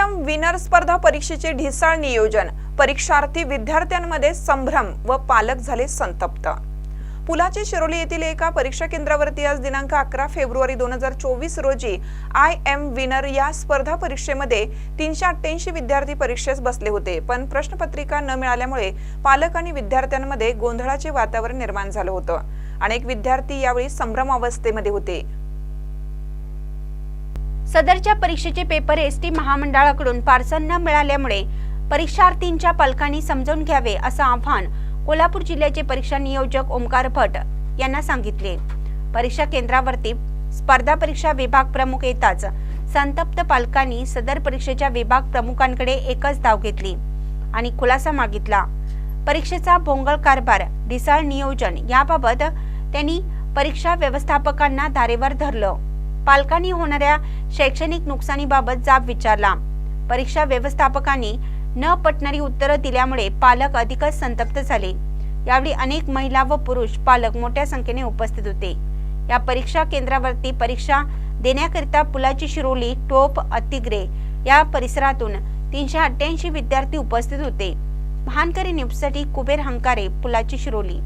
I winner स्पर्धा परीक्षेचे ढिसाळ नियोजन. परीक्षार्थी विद्यार्थ्यांमध्ये संभ्रम व पालक झाले संतप्त. पुलाचे शिरोली येथील एका परीक्षा केंद्रावरती आज दिनांक अकरा फेब्रुवारी दोन हजार चोवीस रोजी आय एम विनर या स्पर्धा परीक्षेमध्ये तीनशे अठ्ठ्याऐंशी विद्यार्थी परीक्षेस बसले होते. पण प्रश्नपत्रिका न मिळाल्यामुळे पालक आणि विद्यार्थ्यांमध्ये गोंधळाचे वातावरण निर्माण झालं होतं. अनेक विद्यार्थी यावेळी संभ्रम अवस्थेमध्ये होते. सदरच्या परीक्षेचे पेपर एस टी महामंडळाकडून पार्सल न मिळाल्यामुळे परीक्षार्थींच्या पालकांनी समजावून घ्यावे असं आव्हान कोल्हापूर जिल्ह्याचे परीक्षा नियोजक ओमकार भट यांना सांगितले. परीक्षा केंद्रावरती स्पर्धा परीक्षा विभाग प्रमुख येताच संतप्त पालकांनी सदर परीक्षेच्या विभाग प्रमुखांकडे एकच धाव घेतली आणि खुलासा मागितला. परीक्षेचा भोंगळ कारभार ढिसाळ नियोजन याबाबत त्यांनी परीक्षा व्यवस्थापकांना धारेवर धरलं. पालकांनी होणाऱ्या शैक्षणिक नुकसानीबाबत जाब विचारला. परीक्षा व्यवस्थापकांनी न पटणारी उत्तरं दिल्यामुळे पालक अधिकच संतप्त झाले. यावेळी अनेक महिला व पुरुष पालक मोठ्या संख्येने उपस्थित होते. या परीक्षा केंद्रावरती परीक्षा देण्याकरिता पुलाची शिरोली टोप अतिग्रे या परिसरातून तीनशे अठ्ठ्याऐंशी विद्यार्थी उपस्थित होते. महानकरी न्यूजसाठी कुबेर हंकारे पुलाची शिरोली.